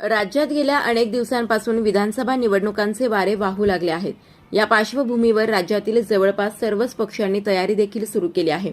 राज्यात गेल्या अनेक दिवसांपासून विधानसभा निवडणुकांचे वारे वाहू लागले आहेत. या पार्श्वभूमीवर राज्यातील जवळपास सर्वच पक्षांनी तयारी देखील सुरू केली आहे.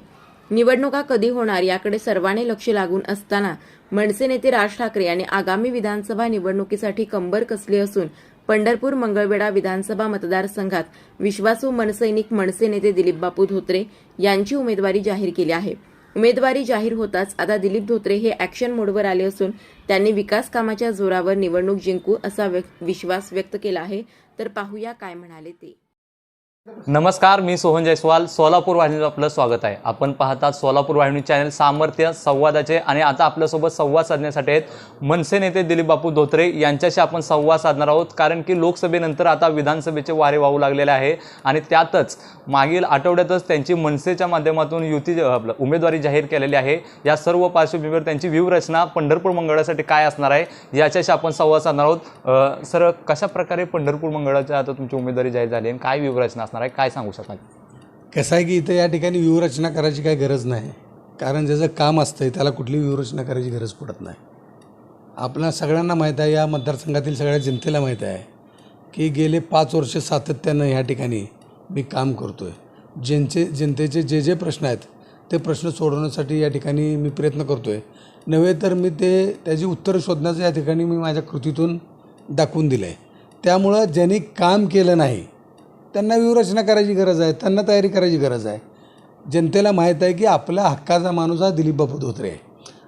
निवडणुका कधी होणार याकडे सर्वांनी लक्ष लागून असताना मनसे नेते राज ठाकरे यांनी आगामी विधानसभा निवडणुकीसाठी कंबर कसली असून पंढरपूर मंगळवेढा विधानसभा मतदारसंघात विश्वासू मनसैनिक मनसे नेते दिलीप बापू धोत्रे यांची उमेदवारी जाहीर केली आहे. उमेदवारी जाहीर होताच आता दिलीप धोत्रे हे ॲक्शन मोडवर आले असून त्यांनी विकास कामाच्या जोरावर निवडणूक जिंकू असा विश्वास व्यक्त केला आहे. तर पाहूया काय म्हणाले ते. नमस्कार मी सोहन जयस्वाल. सोलापूर वाहिनीवर आपलं स्वागत आहे. आपण पाहतात सोलापूर वाहिनी चॅनल सामर्थ्य संवादाचे आणि आता आपल्यासोबत संवाद साधण्यासाठी आहेत मनसे नेते दिलीप बापू धोत्रे यांच्याशी आपण संवाद साधणार आहोत. कारण की लोकसभेनंतर आता विधानसभेचे वारे वाहू लागलेले आहे आणि त्यातच मागील आठवड्यातच त्यांची मनसेच्या माध्यमातून युती आपलं उमेदवारी जाहीर केलेली आहे. या सर्व पार्श्वभूमीवर त्यांची व्यूहरचना पंढरपूर मंगळासाठी काय असणार आहे याच्याशी आपण संवाद साधणार आहोत. सर कशा प्रकारे पंढरपूर मंगळाच्या आता तुमची उमेदवारी जाहीर झाली आणि काय व्यूहरचना असणार आहे? काय सांगू शकाल? कसं आहे की इथं या ठिकाणी व्यूहरचना करायची काही गरज नाही. कारण ज्याचं काम असतं त्याला कुठली व्यूहरचना करायची गरज पडत नाही. आपल्या सगळ्यांना माहीत आहे या मतदारसंघातील सगळ्या जनतेला माहीत आहे की गेले पाच वर्ष सातत्यानं ह्या ठिकाणी मी काम करतो आहे ज्यांचे जनतेचे जे जे प्रश्न आहेत ते प्रश्न सोडवण्यासाठी या ठिकाणी मी प्रयत्न करतो आहे नव्हे तर मी ते त्याची उत्तरं शोधण्याचं या ठिकाणी मी माझ्या कृतीतून दाखवून दिलं आहे त्यामुळं ज्यांनी काम केलं नाही त्यांना व्यूहरचना करायची गरज आहे त्यांना तयारी करायची गरज आहे. जनतेला माहीत आहे की आपला हक्काचा माणूस हा दिलीपबापू धोत्रे आहे.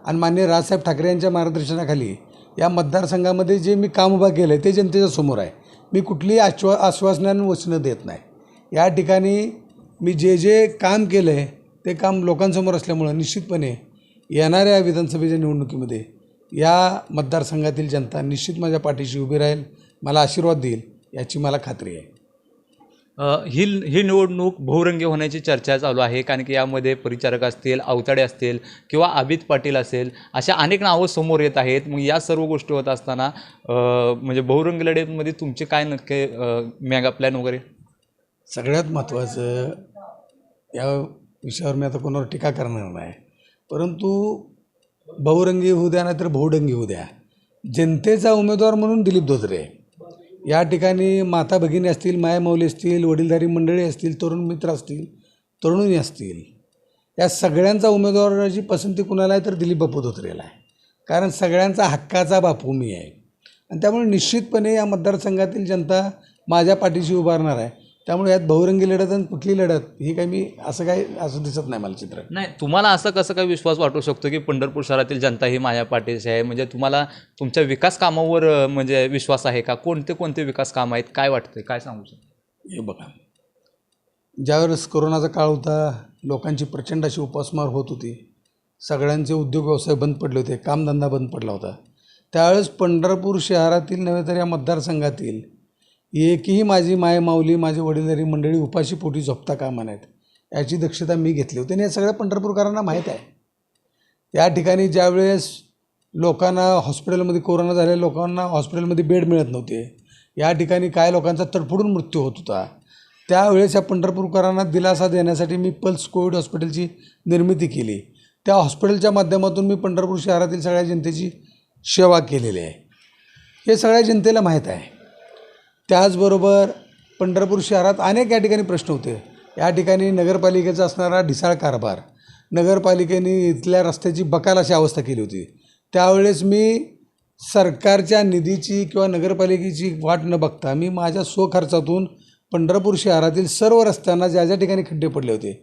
आणि मान्य राजसाहेब ठाकरे यांच्या मार्गदर्शनाखाली या मतदारसंघामध्ये जे मी काम उभा केलं आहे ते जनतेच्या समोर आहे. मी कुठलीही आश्वा आश्वासनानं वचनं देत नाही. या ठिकाणी मी जे जे काम केलं आहे ते काम लोकांसमोर असल्यामुळं निश्चितपणे येणाऱ्या विधानसभेच्या निवडणुकीमध्ये या मतदारसंघातील जनता निश्चित माझ्या पाठीशी उभी राहील मला आशीर्वाद देईल याची मला खात्री आहे. ही ही निवडणूक बहुरंगी होण्याची चर्चा चालू आहे. कारण की यामध्ये परिचारक असतील अवताडे असतील किंवा अभित पाटील असेल अशा अनेक नावं समोर येत आहेत. मग या सर्व गोष्टी होत असताना म्हणजे बहुरंगी लढेमध्ये तुमचे काय नक्की मेगा प्लॅन वगैरे? सगळ्यात महत्त्वाचं या विषयावर मी आता कोणावर टीका करणार नाही. परंतु बहुरंगी होऊ द्या नाहीतर बहुडंगी होऊ द्या. जनतेचा उमेदवार म्हणून दिलीप धोत्रे. या ठिकाणी माता भगिनी असतील मायामौली असतील वडीलधारी मंडळी असतील तरुण मित्र असतील तरुणी असतील या सगळ्यांचा उमेदवाराची पसंती कुणाला आहे तर दिलीप बापू धोत्रेला आहे. कारण सगळ्यांचा हक्काचा बापू मी आहे. आणि त्यामुळे निश्चितपणे या मतदारसंघातील जनता माझ्या पाठीशी उभारणार आहे. त्यामुळे यात बहुरंगी लढत आणि कुठली लढत ही काही मी असं काही असं दिसत नाही मला चित्र. नाही तुम्हाला असं कसं काय विश्वास वाटू शकतो की पंढरपूर शहरातील जनता ही माझ्या पाठीशी आहे? म्हणजे तुम्हाला तुमच्या विकास कामावर म्हणजे विश्वास आहे का? कोणते कोणते विकास काम आहेत? काय वाटते काय सांगू शकतो? हे बघा. ज्यावेळेस कोरोनाचा काळ होता लोकांची प्रचंड अशी उपासमार होत होती. सगळ्यांचे उद्योग व्यवसाय बंद पडले होते कामधंदा बंद पडला होता. त्यावेळेस पंढरपूर शहरातील नव्हे तर या मतदारसंघातील एकही माझी माय माऊली वडीलधारी मंडळी उपाशी पोटी झोपता कामा नाहीत याची दक्षता मी घेतली होती आणि हे सगळ्या पंढरपूरकरांना माहीत आहे. या ठिकाणी ज्यावेळेस लोकांना हॉस्पिटलमध्ये कोरोना झालेल्या लोकांना हॉस्पिटलमध्ये बेड मिळत नव्हते या ठिकाणी काय लोकांचा तडफडून मृत्यू होत होता त्यावेळेस या पंढरपूरकरांना दिलासा देण्यासाठी मी पल्स कोविड हॉस्पिटलची निर्मिती केली. त्या हॉस्पिटलच्या माध्यमातून मी पंढरपूर शहरातील सगळ्या जनतेची सेवा केलेली आहे. हे सगळ्या जनतेला माहीत आहे. त्याचबरोबर पंढरपूर शहरात अनेक या ठिकाणी प्रश्न होते. या ठिकाणी नगरपालिकेचा असणारा ढिसाळ कारभार. नगरपालिकेने इथल्या रस्त्याची बकाल अशी अवस्था केली होती. त्यावेळेस मी सरकारच्या निधीची किंवा नगरपालिकेची वाट न बघता मी माझ्या स्वखर्चातून पंढरपूर शहरातील सर्व रस्त्यांना ज्या ज्या ठिकाणी खड्डे पडले होते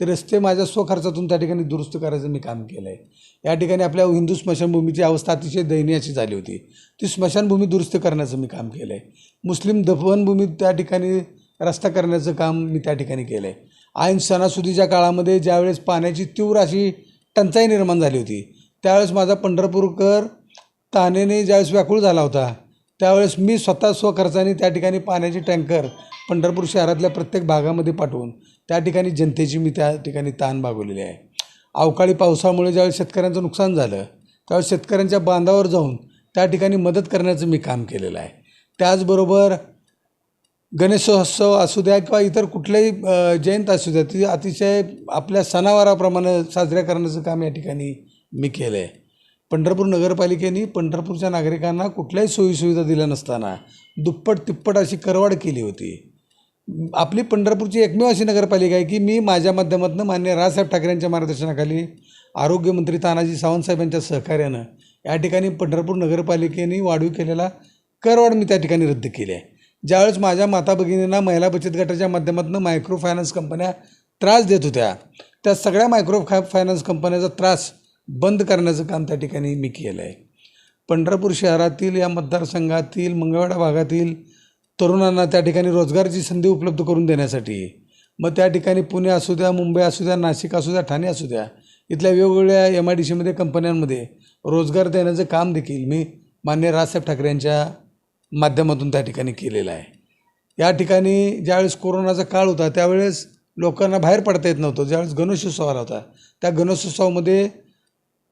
ते रस्ते माझ्या स्वखर्चातून त्या ठिकाणी दुरुस्त करायचं मी काम केलं आहे या ठिकाणी आपल्या हिंदू स्मशानभूमीची अवस्था अतिशय दयनीयाची झाली होती. ती स्मशानभूमी दुरुस्त करण्याचं मी काम केलं आहे मुस्लिम दफनभूमी त्या ठिकाणी रस्ता करण्याचं काम मी त्या ठिकाणी केलं आहे ऐन सणासुदीच्या काळामध्ये ज्यावेळेस पाण्याची तीव्र अशी टंचाई निर्माण झाली होती त्यावेळेस माझा पंढरपूरकर तानेने ज्यावेळेस व्याकुळ झाला होता त्यावेळेस मी स्वतः स्वखर्चाने त्या ठिकाणी पाण्याचे टँकर पंढरपूर शहरातल्या प्रत्येक भागामध्ये पाठवून त्या ठिकाणी जनतेची मी त्या ठिकाणी ताण भागवलेली आहे. अवकाळी पावसामुळे ज्यावेळी शेतकऱ्यांचं नुकसान झालं त्यावेळी शेतकऱ्यांच्या बांधावर जाऊन त्या ठिकाणी मदत करण्याचं मी काम केलेलं आहे. त्याचबरोबर गणेशोत्सव असू द्या किंवा इतर कुठल्याही जयंत असू द्या ती अतिशय आपल्या सणावाराप्रमाणे साजऱ्या करण्याचं काम या ठिकाणी मी केलं आहे पंढरपूर नगरपालिकेने पंढरपूरच्या नागरिकांना कुठल्याही सोयीसुविधा दिल्या नसताना दुप्पट तिप्पट अशी करवाढ केली होती. आपली पंढरपूरची एकमेव अशी नगरपालिका आहे की मी माझ्या माध्यमातून मान्य राजसाहेब ठाकरेंच्या मार्गदर्शनाखाली आरोग्यमंत्री तानाजी सावंत यांच्या सहकार्यानं या ठिकाणी पंढरपूर नगरपालिकेने वाढीव केलेला करवाढ मी त्या ठिकाणी रद्द केली आहे. ज्यावेळेस माझ्या माता भगिनींना महिला बचत गटाच्या माध्यमातून मायक्रो फायनान्स कंपन्या त्रास देत होत्या त्या सगळ्या मायक्रो फाय फायनान्स कंपन्याचा त्रास बंद करण्याचं काम त्या ठिकाणी मी केलं आहे पंढरपूर शहरातील या मतदारसंघातील मंगळवाडा भागातील तरुणांना त्या ठिकाणी रोजगाराची संधी उपलब्ध करून देण्यासाठी. मग त्या ठिकाणी पुणे असू द्या मुंबई असू द्या नाशिक असू द्या ठाणे असू द्या इथल्या वेगवेगळ्या एम आय डी सीमध्ये कंपन्यांमध्ये रोजगार देण्याचं काम देखील मी मान्य राजसाहेब ठाकरे यांच्या माध्यमातून त्या ठिकाणी केलेलं आहे. या ठिकाणी ज्यावेळेस कोरोनाचा काळ होता त्यावेळेस लोकांना बाहेर पडता येत नव्हतं. ज्यावेळेस गणेशोत्सव आला होता त्या गणेशोत्सवामध्ये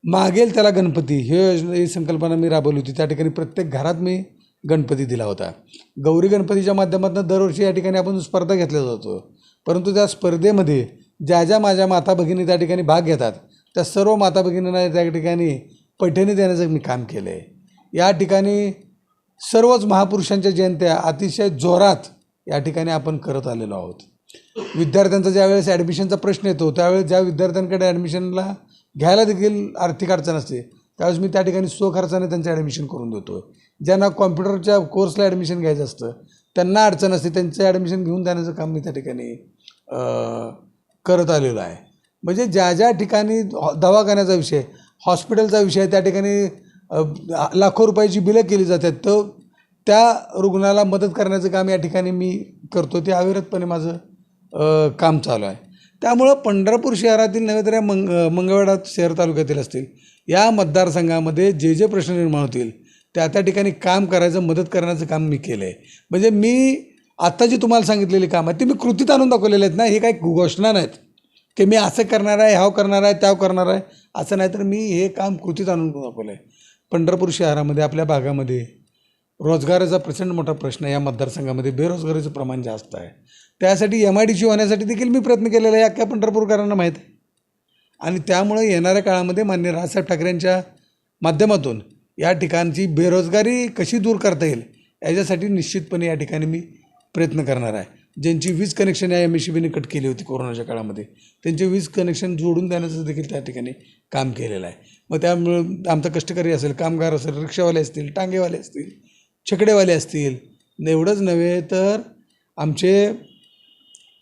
मागेल त्याला गणपती. हे योजना ही संकल्पना मी राबवली होती. त्या ठिकाणी प्रत्येक घरात मी गणपती दिला होता. गौरी गणपतीच्या माध्यमातून दरवर्षी या ठिकाणी आपण स्पर्धा घेतल्या जातो. परंतु त्या स्पर्धेमध्ये ज्या ज्या माझ्या माता भगिनी त्या ठिकाणी भाग घेतात त्या सर्व माता भगिनींना त्या ठिकाणी पैठणी देण्याचं मी काम केलं आहे या ठिकाणी सर्वच महापुरुषांच्या जयंत्या अतिशय जोरात या ठिकाणी आपण करत आलेलो आहोत. विद्यार्थ्यांचा ज्यावेळेस ॲडमिशनचा प्रश्न येतो त्यावेळेस ज्या विद्यार्थ्यांकडे ॲडमिशनला घ्यायला देखील आर्थिक अडचण असते त्यावेळेस मी त्या ठिकाणी स्वखर्चाने त्यांचं ॲडमिशन करून देतो ज्यांना कॉम्प्युटरच्या कोर्सला ॲडमिशन घ्यायचं असतं त्यांना अडचण असते. त्यांचं ॲडमिशन घेऊन जाण्याचं काम मी त्या ठिकाणी करत आलेलो आहे. म्हणजे ज्या ज्या ठिकाणी हॉ- दवाखान्याचा विषय हॉस्पिटलचा विषय त्या ठिकाणी लाखो रुपयाची बिलं केली जातात तर त्या रुग्णाला मदत करण्याचं काम या ठिकाणी मी करतो. ते अविरतपणे माझं काम चालू आहे. त्यामुळं पंढरपूर शहरातील नव्हे तर या मंग मंगळवेढा शहर तालुक्यातील असतील या मतदारसंघामध्ये जे जे प्रश्न निर्माण होतील त्या त्या ठिकाणी काम करायचं मदत करण्याचं काम मी केलं आहे म्हणजे मी आत्ता जी तुम्हाला सांगितलेली काम आहे ती मी कृतीत आणून दाखवलेले आहेत ना हे काही घोषणा नाहीत. की मी असं करणार आहे ह्याव करणार आहे त्याव करणार आहे असं नाही तर मी हे काम कृतीत आणून दाखवलं आहे पंढरपूर शहरामध्ये आपल्या भागामध्ये रोजगाराचा प्रचंड मोठा प्रश्न या मतदारसंघामध्ये. बेरोजगारीचं प्रमाण जास्त आहे. त्यासाठी एम आय डी सी होण्यासाठी देखील मी प्रयत्न केलेला आहे अख्ख्या पंढरपूरकरांना माहीत आहे. आणि त्यामुळे येणाऱ्या काळामध्ये मान्य राजसाहेब ठाकरेंच्या माध्यमातून या ठिकाणची बेरोजगारी कशी दूर करता येईल याच्यासाठी निश्चितपणे या ठिकाणी मी प्रयत्न करणार आहे. ज्यांची वीज कनेक्शन या एम एस सी बीने कट केली होती कोरोनाच्या काळामध्ये त्यांचे वीज कनेक्शन जोडून देण्याचं देखील त्या ठिकाणी काम केलेलं आहे. मग त्यामुळं आमचा कष्टकरी असेल कामगार असेल रिक्षावाले असतील टांगेवाले असतील छकडेवाले असतील एवढंच नव्हे तर आमचे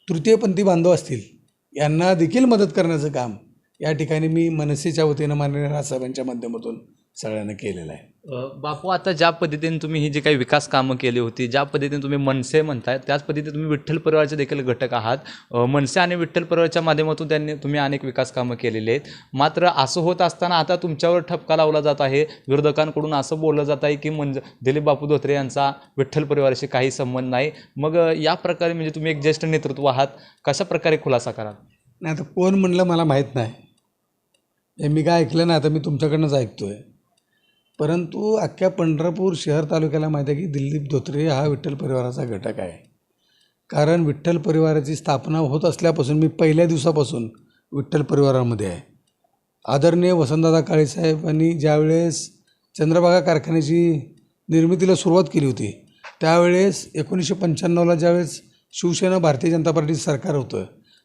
तृतीयपंथी बांधव असतील यांना देखील मदत करण्याचं काम या ठिकाणी मी मनसेच्या वतीनं माननीय राजसाहेबांच्या माध्यमातून सगळ्यांना केलेलं आहे. बापू आता ज्या पद्धतीने तुम्ही ही जी काही विकास कामं केली होती ज्या पद्धतीने तुम्ही मनसे म्हणताय त्याच पद्धतीने तुम्ही विठ्ठल परिवाराचे देखील घटक आहात. मनसे आणि विठ्ठल परिवाराच्या माध्यमातून त्यांनी तुम्ही अनेक विकास कामं केलेली आहेत. मात्र असं होत असताना आता तुमच्यावर ठपका लावला जात आहे. विरोधकांकडून असं बोललं जात आहे की म्हणजे दिलीप बापू धोत्रे यांचा विठ्ठल परिवाराशी काही संबंध नाही. मग या प्रकारे म्हणजे तुम्ही एक ज्येष्ठ नेतृत्व आहात. कशा प्रकारे खुलासा कराल? नाही आता कोण म्हणलं मला माहीत नाही. हे मी काय ऐकलं नाही आता मी तुमच्याकडनंच ऐकतो आहे परंतु अख्ख्या पंढरपूर शहर तालुक्याला माहिती आहे की दिलीप धोत्रे हा विठ्ठल परिवाराचा घटक आहे. कारण विठ्ठल परिवाराची स्थापना होत असल्यापासून मी पहिल्या दिवसापासून विठ्ठल परिवारामध्ये आहे. आदरणीय वसंतदादा काळेसाहेबांनी ज्यावेळेस चंद्रभागा कारखान्याची निर्मितीला सुरुवात केली होती त्यावेळेस एकोणीसशे पंच्याण्णवला ज्यावेळेस शिवसेना भारतीय जनता पार्टीचं सरकार होतं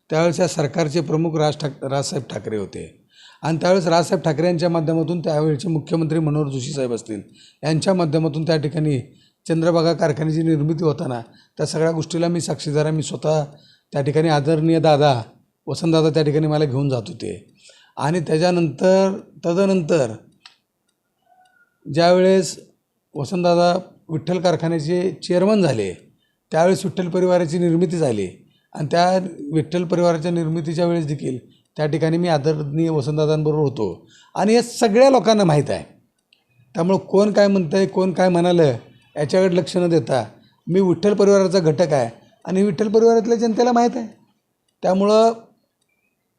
त्यावेळेस या सरकारचे प्रमुख राज ठाक राजसाहेब ठाकरे होते. आणि त्यावेळेस राजसाहेब ठाकरे यांच्या माध्यमातून त्यावेळेचे मुख्यमंत्री मनोहर जोशी साहेब असतील. यांच्या माध्यमातून त्या ठिकाणी चंद्रभागा कारखान्याची निर्मिती होताना त्या सगळ्या गोष्टीला मी साक्षीदार आहे. मी स्वतः त्या ठिकाणी आदरणीय दादा वसंतदादा त्या ठिकाणी मला घेऊन जात होते. आणि त्याच्यानंतर तदनंतर ज्यावेळेस वसंतदादा विठ्ठल कारखान्याचे चेअरमन झाले त्यावेळेस विठ्ठल परिवाराची निर्मिती झाली. आणि त्या विठ्ठल परिवाराच्या निर्मितीच्या वेळेस देखील त्या ठिकाणी मी आदरणीय वसंतदादांबरोबर होतो. आणि हे सगळ्या लोकांना माहीत आहे. त्यामुळं कोण काय म्हणतं आहे कोण काय म्हणालं याच्याकडे लक्ष न देता मी विठ्ठल परिवाराचा घटक आहे आणि विठ्ठल परिवारातल्या जनतेला माहीत आहे. त्यामुळं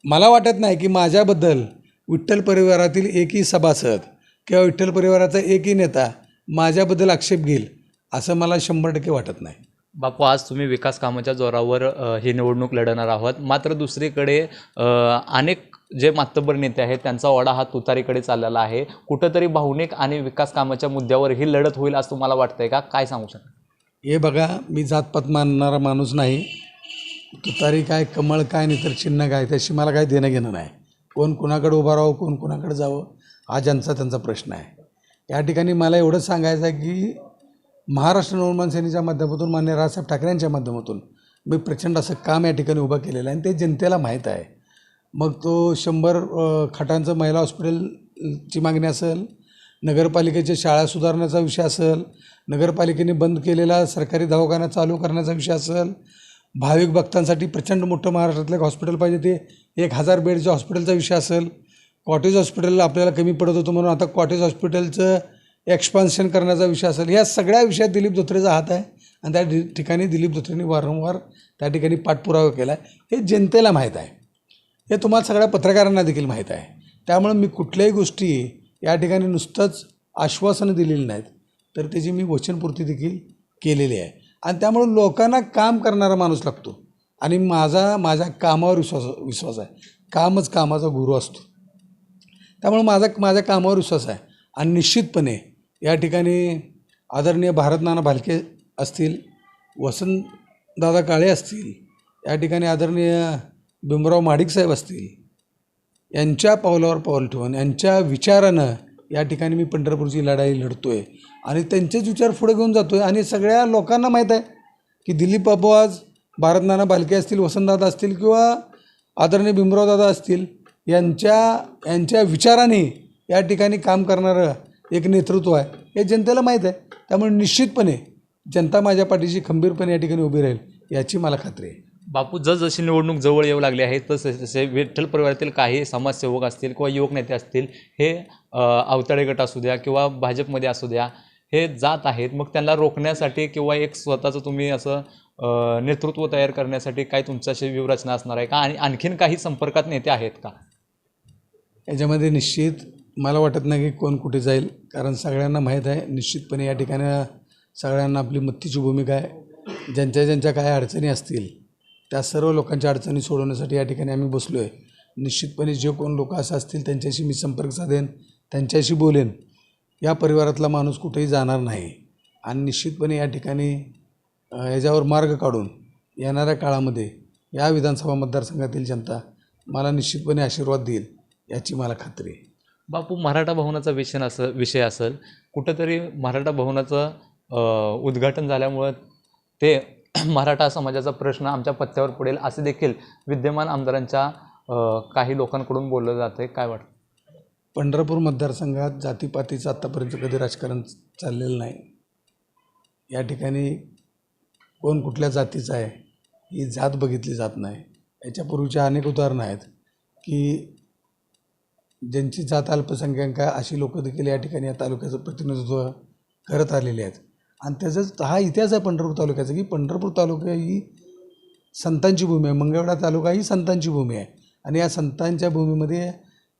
मला वाटत नाही की माझ्याबद्दल विठ्ठल परिवारातील एकही सभासद किंवा विठ्ठल परिवाराचा एकही नेता माझ्याबद्दल आक्षेप घेईल असं मला शंभर टक्के वाटत नाही. बापू आज तुम्ही विकास कामाच्या जोरावर ही निवडणूक लढवणार आहोत. मात्र दुसरीकडे अनेक जे मातब्बर नेते आहेत त्यांचा ओढा हा तुतारीकडे चाललेला आहे. कुठंतरी भावनिक आणि विकास कामाच्या मुद्द्यावर ही लढत होईल असं तुम्हाला वाटतंय का? काय सांगू शकता? हे बघा मी जातपात मानणारा माणूस नाही. तुतारी काय कमळ काय नाही तर चिन्ह काय त्याशी मला काय देणं घेणं नाही. कोण कुणाकडे उभं राहावं कोण कुणाकडे जावं हा ज्यांचा त्यांचा प्रश्न आहे. या ठिकाणी मला एवढंच सांगायचं आहे की महाराष्ट्र नवनिर्माण सेनेच्या माध्यमातून मान्य राजसाहेब ठाकरेंच्या माध्यमातून मी प्रचंड असं काम या ठिकाणी उभं केलेलं आहे आणि ते जनतेला माहीत आहे. मग तो शंभर खाटांचं महिला हॉस्पिटलची मागणी असेल नगरपालिकेच्या शाळा सुधारण्याचा विषय असेल नगरपालिकेने बंद केलेला सरकारी दवाखाना चालू करण्याचा विषय असेल भाविक भक्तांसाठी प्रचंड मोठं महाराष्ट्रातलं एक हॉस्पिटल पाहिजे ते एक हजार बेडच्या हॉस्पिटलचा विषय असेल कॉटेज हॉस्पिटल आपल्याला कमी पडत होतं म्हणून आता कॉटेज हॉस्पिटलचं एक्सपान्शन करण्याचा विषय असेल. या सगळ्या विषयात दिलीप धोत्रेचा हात आहे. आणि त्या ठिकाणी दिलीप धोत्रेंनी वारंवार त्या ठिकाणी पाठपुरावा केला आहे हे जनतेला माहीत आहे. हे तुम्हाला सगळ्या पत्रकारांना देखील माहीत आहे. त्यामुळे मी कुठल्याही गोष्टी या ठिकाणी नुसतंच आश्वासनं दिलेली नाहीत. तर त्याची मी वचनपूर्ती देखील केलेली आहे. आणि त्यामुळे लोकांना काम करणारा माणूस लागतो. आणि माझा माझ्या कामावर विश्वास विश्वास आहे. कामच कामाचा गुरु असतो. त्यामुळे माझा माझ्या कामावर विश्वास आहे. आणि निश्चितपणे या ठिकाणी आदरणीय भारतनाना भालके असतील वसंतदादा काळे असतील या ठिकाणी आदरणीय भीमराव माडिक साहेब असतील यांच्या पावलावर पाऊल ठेवून यांच्या विचारानं या ठिकाणी मी पंढरपूरची लढाई लढतो आहे आणि त्यांचेच विचार पुढे घेऊन जातो आहे आणि सगळ्या लोकांना माहीत आहे की दिलीप बाबू आज भारत नाना भालके असतील वसंतदादा असतील किंवा आदरणीय भीमराव दादा असतील यांच्या यांच्या विचाराने या ठिकाणी काम करणारं एक नेतृत्व आहे. हे जनतेला माहीत आहे. त्यामुळे निश्चितपणे जनता माझ्या पाठीशी खंबीरपणे या ठिकाणी उभी राहील याची मला खात्री आहे. बापू जसजशी निवडणूक जवळ येऊ लागली आहे तसे तसे विठ्ठल परिवारातील काही समाजसेवक असतील किंवा युवक नेते असतील हे अ, अवताडे गट असू द्या किंवा भाजपमध्ये असू द्या हे जात आहेत. मग त्यांना रोखण्यासाठी किंवा एक स्वतःचं तुम्ही असं नेतृत्व तयार करण्यासाठी काय तुमच्याशी व्यूहरचना असणार आहे का? आणि आणखीन काही संपर्कात नेते आहेत का? याच्यामध्ये निश्चित मला वाटत नाही की कोण कुठे जाईल. कारण सगळ्यांना माहीत आहे निश्चितपणे या ठिकाणी सगळ्यांना आपली मत्तीची भूमिका आहे. ज्यांच्या ज्यांच्या काय अडचणी असतील त्या सर्व लोकांच्या अडचणी सोडवण्यासाठी या ठिकाणी आम्ही बसलो आहे निश्चितपणे जे कोण लोक असं असतील त्यांच्याशी मी संपर्क साधेन त्यांच्याशी बोलेन. या परिवारातला माणूस कुठेही जाणार नाही. आणि निश्चितपणे या ठिकाणी याच्यावर मार्ग काढून येणाऱ्या काळामध्ये या विधानसभा मतदारसंघातील जनता मला निश्चितपणे आशीर्वाद देईल याची मला खात्री आहे. बापू मराठा भवनाचा विषय असं विषय असेल कुठंतरी मराठा भवनाचं उद्घाटन झाल्यामुळं ते मराठा समाजाचा प्रश्न आमच्या पत्त्यावर पडेल असे देखील विद्यमान आमदारांच्या काही लोकांकडून बोललं जातं काय वाटतं? पंढरपूर मतदारसंघात जातीपातीचं आत्तापर्यंत कधी राजकारण चाललेलं नाही. या ठिकाणी कोण कुठल्या जातीचं आहे ही जात बघितली जात नाही. याच्यापूर्वीच्या अनेक उदाहरणं आहेत की ज्यांची जात अल्पसंख्याक आहे अशी लोक देखील या ठिकाणी या तालुक्याचं प्रतिनिधित्व करत आलेले आहेत. आणि त्याचाच हा इतिहास आहे पंढरपूर तालुक्याचा की पंढरपूर तालुका ही संतांची भूमी आहे. मंगळवेढा तालुका ही संतांची भूमी आहे. आणि या संतांच्या भूमीमध्ये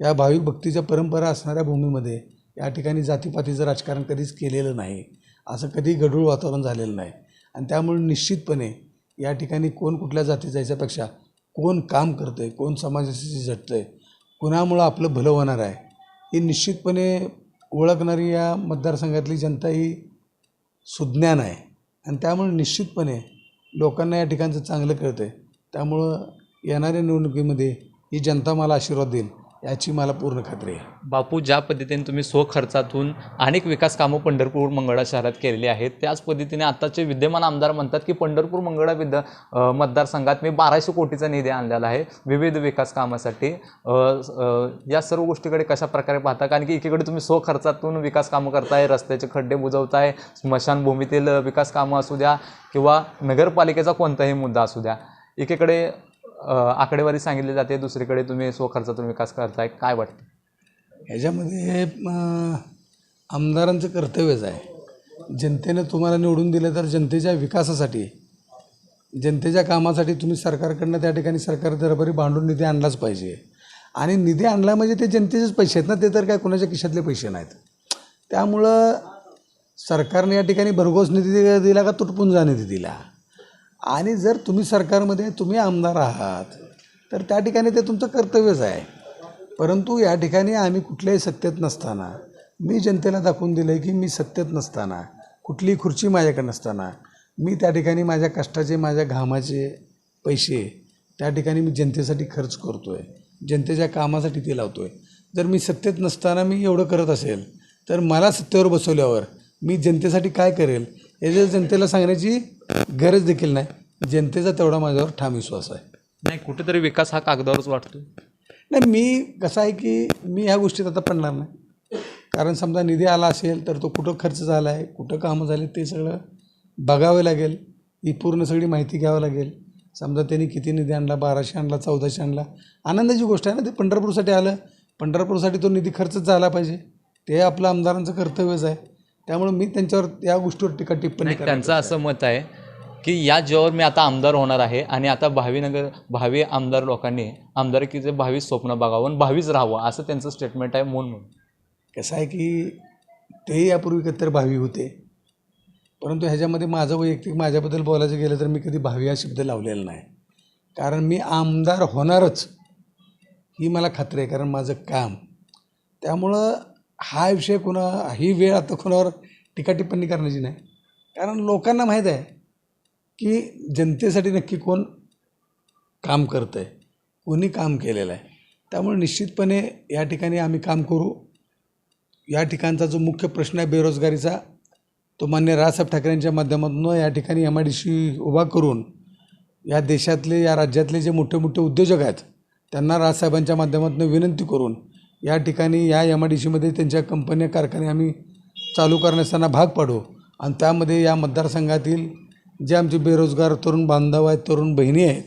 या भाविक भक्तीच्या परंपरा असणाऱ्या भूमीमध्ये या ठिकाणी जातीपातीचं राजकारण कधीच केलेलं नाही. असं कधी गढूळ वातावरण झालेलं नाही. आणि त्यामुळे निश्चितपणे या ठिकाणी कोण कुठल्या जातीचा याच्यापेक्षा कोण काम करतं आहे कोण समाजाशी झटतं आहे कुणामुळं आपलं भलं होणार आहे? ही निश्चितपणे ओळखणारी या मतदारसंघातली जनता ही सुज्ञान आहे. आणि त्यामुळे निश्चितपणे लोकांना या ठिकाणचं चांगलं कळतं आहे त्यामुळं येणाऱ्या निवडणुकीमध्ये ही जनता मला आशीर्वाद देईल. याची मला पूर्ण खात्री आहे. बापू ज्या पद्धतीने तुम्ही स्वखर्चातून अनेक विकास कामं पंढरपूर मंगळा शहरात केलेली आहेत त्याच पद्धतीने आताचे विद्यमान आमदार म्हणतात की पंढरपूर मंगळा विद्या मतदारसंघात मी बाराशे कोटीचा निधी आणलेला आहे. विविध विकास कामासाठी या सर्व गोष्टीकडे कशा प्रकारे पाहता? कारण की एकीकडे तुम्ही स्वखर्चातून विकास कामं करताय रस्त्याचे खड्डे बुजवताय स्मशानभूमीतील विकास कामं असू द्या किंवा नगरपालिकेचा कोणताही मुद्दा असू द्या. एकीकडे आकडेवारी सांगितली जाते दुसरीकडे तुम्ही स्वखर्चातून विकास करताय काय वाटतं? ह्याच्यामध्ये आमदारांचं कर्तव्यच आहे. जनतेनं तुम्हाला निवडून दिलं तर जनतेच्या विकासासाठी जनतेच्या कामासाठी तुम्ही सरकारकडनं त्या ठिकाणी सरकार दरबारी भांडून निधी आणलाच पाहिजे. आणि निधी आणला म्हणजे ते जनतेचेच पैसे आहेत ना ते तर काय कोणाच्या खिशातले पैसे नाहीत. त्यामुळं सरकारने या ठिकाणी भरघोस निधी दिला का तुटपुंजा निधी दिला. आणि जर तुम्ही सरकारमध्ये तुम्ही आमदार आहात तर त्या ठिकाणी ते तुमचं कर्तव्यच आहे. परंतु या ठिकाणी आम्ही कुठल्याही सत्तेत नसताना मी जनतेला दाखवून दिलं आहे की मी सत्तेत नसताना कुठलीही खुर्ची माझ्याकडे नसताना मी त्या ठिकाणी माझ्या कष्टाचे माझ्या घामाचे पैसे त्या ठिकाणी मी जनतेसाठी खर्च करतो आहे जनतेच्या कामासाठी ते लावतो आहे जर मी सत्तेत नसताना मी एवढं करत असेल तर मला सत्तेवर बसवल्यावर मी जनतेसाठी काय करेल? याच्या जनतेला सांगण्याची गरज देखील नाही. जनतेचा तेवढा माझ्यावर ठाम विश्वास आहे. नाही कुठेतरी विकास हा कागदावरच वाटतो नाही मी कसं आहे की मी ह्या गोष्टीत आता पडणार नाही. कारण समजा निधी आला असेल तर तो कुठं खर्च झाला आहे कुठं कामं झाले ते सगळं बघावं लागेल. ही पूर्ण सगळी माहिती घ्यावं लागेल. समजा त्यांनी किती निधी आणला बाराशे आणला चौदाशे आणला. आनंदाची गोष्ट आहे ना ते पंढरपूरसाठी आलं. पंढरपूरसाठी तो निधी खर्चच झाला पाहिजे. ते आपलं आमदारांचं कर्तव्यच आहे. त्यामुळे मी त्यांच्यावर या गोष्टीवर टीका टिप्पणी त्यांचं असं मत आहे की या जेव्हा मी आता आमदार होणार आहे आणि आता भावी नगर भावी आमदार लोकांनी आमदारकीचे भावी स्वप्न बघावं आणि भावीच राहावं असं त्यांचं स्टेटमेंट आहे म्हणून. कसं आहे की तेही यापूर्वी कधीतर भावी होते. परंतु ह्याच्यामध्ये माझं वैयक्तिक माझ्याबद्दल बोलायचं गेलं तर मी कधी भावी हा शब्द लावलेला नाही. कारण मी आमदार होणारच ही मला खात्री आहे कारण माझं काम. त्यामुळं हा विषय कुणा ही वेळ आता कुणावर टीका टिप्पणी करण्याची नाही. कारण लोकांना माहीत आहे की जनतेसाठी नक्की कोण काम करतं आहे कोणी काम केलेलं आहे त्यामुळे निश्चितपणे या ठिकाणी आम्ही काम करू. या ठिकाणचा जो मुख्य प्रश्न आहे बेरोजगारीचा तो मान्य राजसाहेब ठाकरेंच्या माध्यमातून या ठिकाणी एम आय डी सी उभा करून या देशातले या राज्यातले जे मोठे मोठे उद्योजक आहेत त्यांना राजसाहेबांच्या माध्यमातून विनंती करून या ठिकाणी या एम आय डी सीमध्ये त्यांच्या कंपन्या कारखाने आम्ही चालू करण्यास भाग पाडू. आणि त्यामध्ये या मतदारसंघातील जे आमचे बेरोजगार तरुण बांधव आहेत तरुण बहिणी आहेत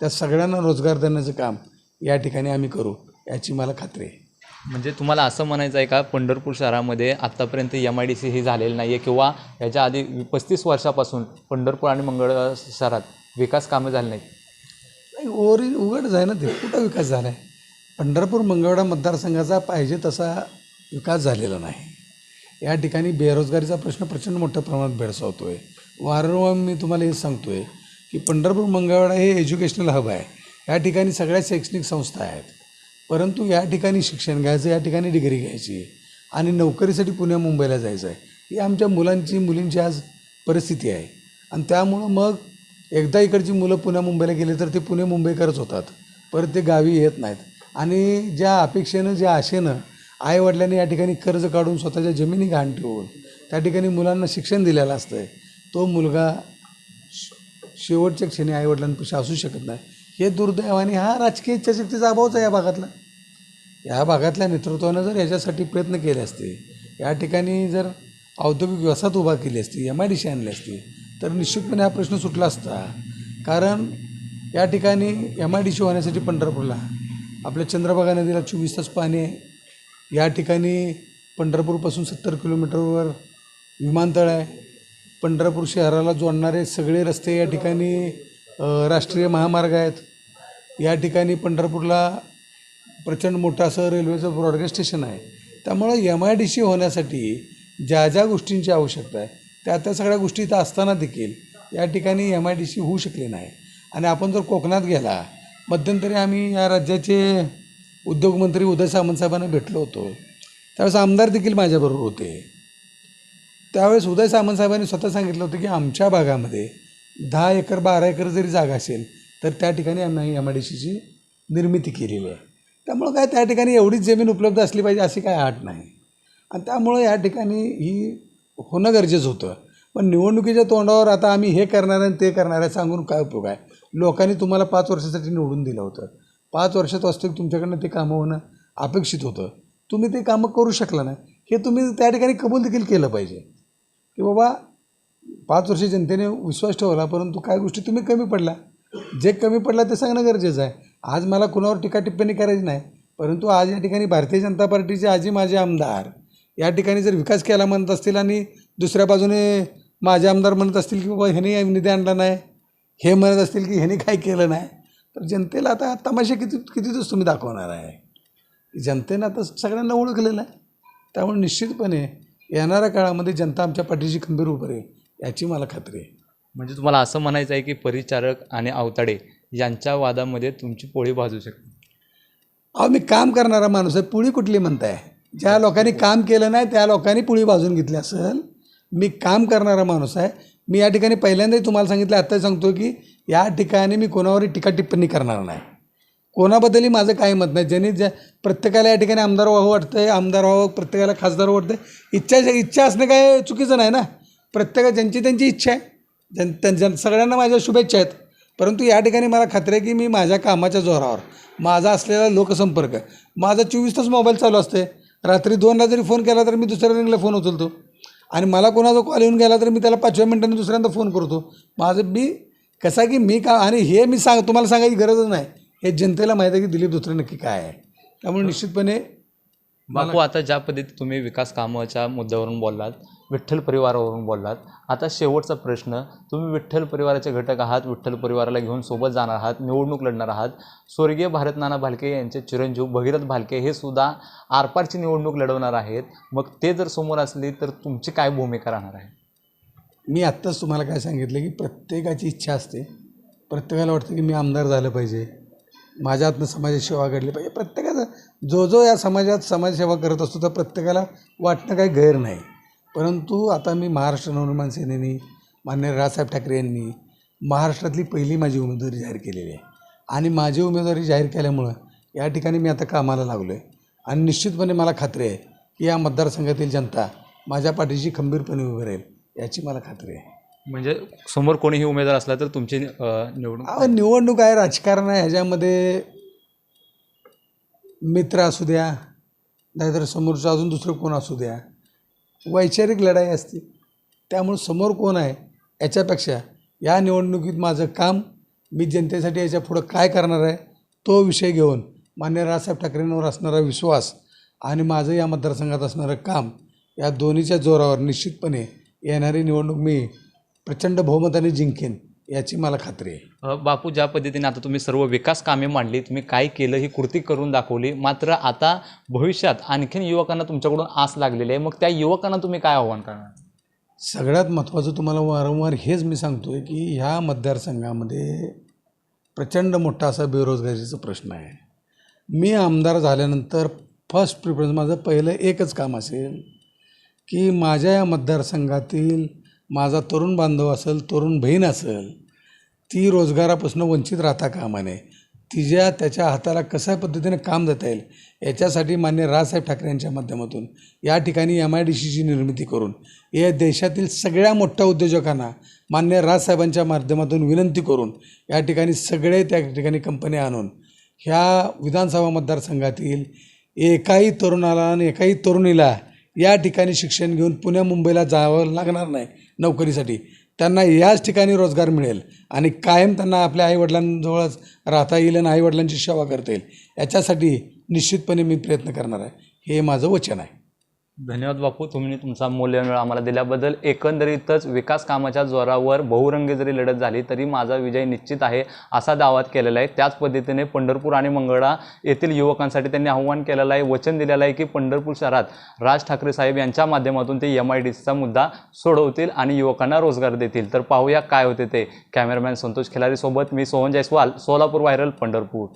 त्या सगळ्यांना रोजगार देण्याचं काम या ठिकाणी आम्ही करू याची मला खात्री आहे. म्हणजे तुम्हाला असं म्हणायचं आहे का पंढरपूर शहरामध्ये आत्तापर्यंत एम आय डी सी ही झालेली नाही आहे किंवा याच्या आधी पस्तीस वर्षापासून पंढरपूर आणि मंगळ शहरात विकास कामं झाली नाहीत? नाही ओरी उघडच आहे ना ते. कुठं विकास झाला आहे पंढरपूर मंगळवेढा मतदारसंघाचा पाहिजे तसा विकास झालेला नाही. या ठिकाणी बेरोजगारीचा प्रश्न प्रचंड मोठ्या प्रमाणात भेडसावतो आहे वारंवार मी तुम्हाला हे सांगतो आहे की पंढरपूर मंगळवेढा हे एज्युकेशनल हब आहे. या ठिकाणी सगळ्या शैक्षणिक संस्था आहेत. परंतु या ठिकाणी शिक्षण घ्यायचं या ठिकाणी डिग्री घ्यायची आणि नोकरीसाठी पुण्या मुंबईला जायचं आहे. ही आमच्या मुलांची मुलींची आज परिस्थिती आहे. आणि त्यामुळं मग एकदा इकडची मुलं पुण्या मुंबईला गेले तर ते पुणे मुंबईकरच होतात. परत ते गावी येत नाहीत. आणि ज्या अपेक्षेनं ज्या आशेनं आईवडिलांनी या ठिकाणी कर्ज काढून स्वतःच्या जमिनी घाण ठेवून त्या ठिकाणी मुलांना शिक्षण दिलेलं असतं आहे तो मुलगा शेवटच्या क्षणी आईवडिलांपेक्षा असू शकत नाही. हे दुर्दैवाने हा राजकीय इच्छाशक्तीचा अभावच आहे या भागातला. या भागातल्या नेतृत्वानं जर याच्यासाठी प्रयत्न केले असते या ठिकाणी जर औद्योगिक व्यवसायात उभा केली असती एम आय डी सी आणली असती तर निश्चितपणे हा प्रश्न सुटला असता. कारण या ठिकाणी एम आय डी सी होण्यासाठी पंढरपूरला आपल्या चंद्रभागा नदीला चोवीस तास पाणी आहे. या ठिकाणी पंढरपूरपासून सत्तर किलोमीटरवर विमानतळ आहे. पंढरपूर शहराला जोडणारे सगळे रस्ते या ठिकाणी राष्ट्रीय महामार्ग आहेत. या ठिकाणी पंढरपूरला प्रचंड मोठं असं रेल्वेचं ब्रॉडगेज स्टेशन आहे. त्यामुळं एम आय डी सी होण्यासाठी ज्या ज्या गोष्टींची आवश्यकता आहे त्या त्या सगळ्या गोष्टी इथं असताना देखील या ठिकाणी एम आय डी सी होऊ शकली नाही. आणि आपण जर कोकणात गेला मध्यंतरी आम्ही या राज्याचे उद्योगमंत्री उदय सामंत साहेबांना भेटलो होतो. त्यावेळेस आमदार देखील माझ्याबरोबर होते. त्यावेळेस उदय सामंतसाहेबांनी स्वतः सांगितलं होतं की आमच्या भागामध्ये दहा एकर बारा एकर जरी जागा असेल तर त्या ठिकाणी आम्ही एम आय डी सीची निर्मिती केलेली आहे. त्यामुळं काय त्या ठिकाणी एवढीच जमीन उपलब्ध असली पाहिजे अशी काय आट नाही. आणि त्यामुळं या ठिकाणी ही होणं गरजेचं होतं. पण निवडणुकीच्या तोंडावर आता आम्ही हे करणार आणि ते करणार आहे सांगून काय उपयोग आहे? लोकांनी तुम्हाला पाच वर्षासाठी निवडून दिलं होतं. पाच वर्षात वास्तविक तुमच्याकडनं ते कामं होणं अपेक्षित होतं. तुम्ही ते कामं करू शकला नाही. हे तुम्ही त्या ठिकाणी कबूल देखील केलं पाहिजे. की बाबा पाच वर्ष जनतेने विश्वास ठेवला परंतु काय गोष्टी तुम्ही कमी पडला. जे कमी पडला ते सांगणं गरजेचं आहे. आज मला कुणावर टीका टिप्पणी करायची नाही. परंतु आज या ठिकाणी भारतीय जनता पार्टीचे आजी माझे आमदार या ठिकाणी जर विकास केला म्हणत असतील आणि दुसऱ्या बाजूने माझे आमदार म्हणत असतील की बाबा ह्याने निधी आणला नाही. हे म्हणत असतील की ह्याने काय केलं नाही तर जनतेला आता तमाशा किती किती दिवस तुम्ही दाखवणार आहे. जनतेनं आता सगळ्यांना ओळखलेलं आहे. त्यामुळे निश्चितपणे येणाऱ्या काळामध्ये जनता आमच्या पाठीशी खंबीर उभं राहील याची मला खात्री आहे. म्हणजे तुम्हाला असं म्हणायचं आहे की परिचारक आणि अवताडे यांच्या वादामध्ये तुमची पोळी भाजू शकते. अहो मी काम करणारा माणूस आहे पुळी कुठली म्हणताय? ज्या लोकांनी काम केलं नाही त्या लोकांनी पुळी भाजून घेतली असेल. मी काम करणारा माणूस आहे मी या ठिकाणी पहिल्यांदाही तुम्हाला सांगितलं आत्ताही सांगतो की या ठिकाणी मी कोणावरही टीका टिप्पणी करणार नाही. कोणाबद्दलही माझं काही मत नाही. ज्यांनी ज्या प्रत्येकाला या ठिकाणी आमदार व्हावं वाटतं आमदार व्हावं प्रत्येकाला खासदार वाटतं आहे इच्छा इच्छा असणं काय चुकीचं नाही ना? प्रत्येका ज्यांची त्यांची इच्छा आहे. ज्यां त्यांच्या सगळ्यांना माझ्या शुभेच्छा आहेत. परंतु या ठिकाणी मला खात्री आहे की मी माझ्या कामाच्या जोरावर माझा असलेला लोकसंपर्क माझा चोवीस तास मोबाईल चालू असते रात्री दोनला जरी फोन केला तर मी दुसऱ्या रिंगला फोन उचलतो. आणि मला कोणाचा कॉल येऊन गेला तर मी त्याला पाचव्या मिनिटांनी दुसऱ्यांदा फोन करतो. माझं मी कसा आहे की मी का आणि हे मी सांग तुम्हाला सांगायची गरजच नाही. हे जनतेला माहीत आहे की दिलीप धोत्रे नक्की काय आहे. त्यामुळे निश्चितपणे बापू आता ज्या पद्धतीत तुम्ही विकास कामाच्या मुद्द्यावरून बोललात विठ्ठल परिवारावरून बोललात. आता शेवटचा प्रश्न तुम्ही विठ्ठल परिवाराचे घटक आहात विठ्ठल परिवाराला घेऊन सोबत जाणार आहात निवडणूक लढणार आहात. स्वर्गीय भारत नाना भालके यांचे चिरंजीव भगीरथ भालके हे सुद्धा आरपारची निवडणूक लढवणार आहेत. मग ते जर समोर असली तर तुमची काय भूमिका राहणार आहे? मी आत्ताच तुम्हाला काय सांगितलं की प्रत्येकाची इच्छा असते. प्रत्येकाला वाटतं की मी आमदार झालं पाहिजे. माझ्या हातनं समाजाची सेवा घडली पाहिजे. प्रत्येकाचा जो जो या समाजात समाजसेवा करत असतो तर प्रत्येकाला वाटणं काही गैर नाही. परंतु आता मी महाराष्ट्र नवनिर्माण सेनेने मान्य राजसाहेब ठाकरे यांनी महाराष्ट्रातली पहिली माझी उमेदवारी जाहीर केलेली आहे. आणि माझी उमेदवारी जाहीर केल्यामुळं या ठिकाणी मी आता कामाला लागलो आहे आणि निश्चितपणे मला खात्री आहे की या मतदारसंघातील जनता माझ्या पाठीशी खंबीरपणे उभी राहील याची मला खात्री आहे. म्हणजे समोर कोणीही उमेदवार असला तर तुमची निवडणूक अहो निवडणूक आहे राजकारण आहे ह्याच्यामध्ये मित्र असू द्या नाहीतर समोरचं अजून दुसरं कोण असू द्या वैचारिक लढाई असते. त्यामुळे समोर कोण आहे याच्यापेक्षा या निवडणुकीत माझं काम मी जनतेसाठी याच्या पुढं काय करणार आहे तो विषय घेऊन मान्य राजसाहेब ठाकरेंवर असणारा विश्वास आणि माझं या मतदारसंघात असणारं काम या दोन्हीच्या जोरावर निश्चितपणे येणारी निवडणूक मी प्रचंड बहुमताने जिंकेन. याची मला खात्री आहे. बापू ज्या पद्धतीने आता तुम्ही सर्व विकास कामे मांडली तुम्ही काय केलं ही कृती करून दाखवली मात्र आता भविष्यात आणखीन युवकांना तुमच्याकडून आस लागलेली आहे. मग त्या युवकांना तुम्ही काय आव्हान करणार? सगळ्यात महत्त्वाचं तुम्हाला वारंवार हेच मी सांगतो आहे की ह्या मतदारसंघामध्ये प्रचंड मोठा असा बेरोजगारीचा प्रश्न आहे. मी आमदार झाल्यानंतर फर्स्ट प्रिफरन्स माझं पहिलं एकच काम असेल की माझ्या या मतदारसंघातील माझा तरुण बांधव असेल तरुण बहीण असेल ती रोजगारापासून वंचित राहता कामा नये. तिच्या त्याच्या हाताला कशा पद्धतीने काम देता येईल याच्यासाठी मान्य राजसाहेब ठाकरे यांच्या माध्यमातून या ठिकाणी एम आय डी सीची निर्मिती करून या देशातील सगळ्या मोठ्या उद्योजकांना मान्य राजसाहेबांच्या माध्यमातून विनंती करून या ठिकाणी सगळे त्या ठिकाणी कंपन्या आणून ह्या विधानसभा मतदारसंघातील एकाही तरुणाला आणि एकाही तरुणीला या ठिकाणी शिक्षण घेऊन पुण्या मुंबईला जावं लागणार नाही नोकरीसाठी. त्यांना याच ठिकाणी रोजगार मिळेल आणि कायम त्यांना आपल्या आईवडिलांजवळच राहता येईल आणि आईवडिलांची सेवा करता येईल. याच्यासाठी निश्चितपणे मी प्रयत्न करणार आहे. हे माझं वचन आहे. धन्यवाद बापू तुम्ही तुमचा मूल्यवान वेळ आम्हाला दिल्याबद्दल. एकंदरीतच विकास कामाच्या जोरावर बहुरंगी जरी लढत झाली तरी माझा विजय निश्चित आहे असा दावा केलेला आहे. त्याच पद्धतीने पंढरपूर आणि मंगळा येथील युवकांसाठी त्यांनी आव्हान केलेलं आहे वचन दिलेलं आहे की पंढरपूर शहरात राज ठाकरे साहेब यांच्या माध्यमातून ते एम आय डी सीचा मुद्दा सोडवतील आणि युवकांना रोजगार देतील. तर पाहूया काय होते ते. कॅमेरामॅन संतोष खिलारीसोबत मी सोहन जयस्वाल सोलापूर व्हायरल पंढरपूर.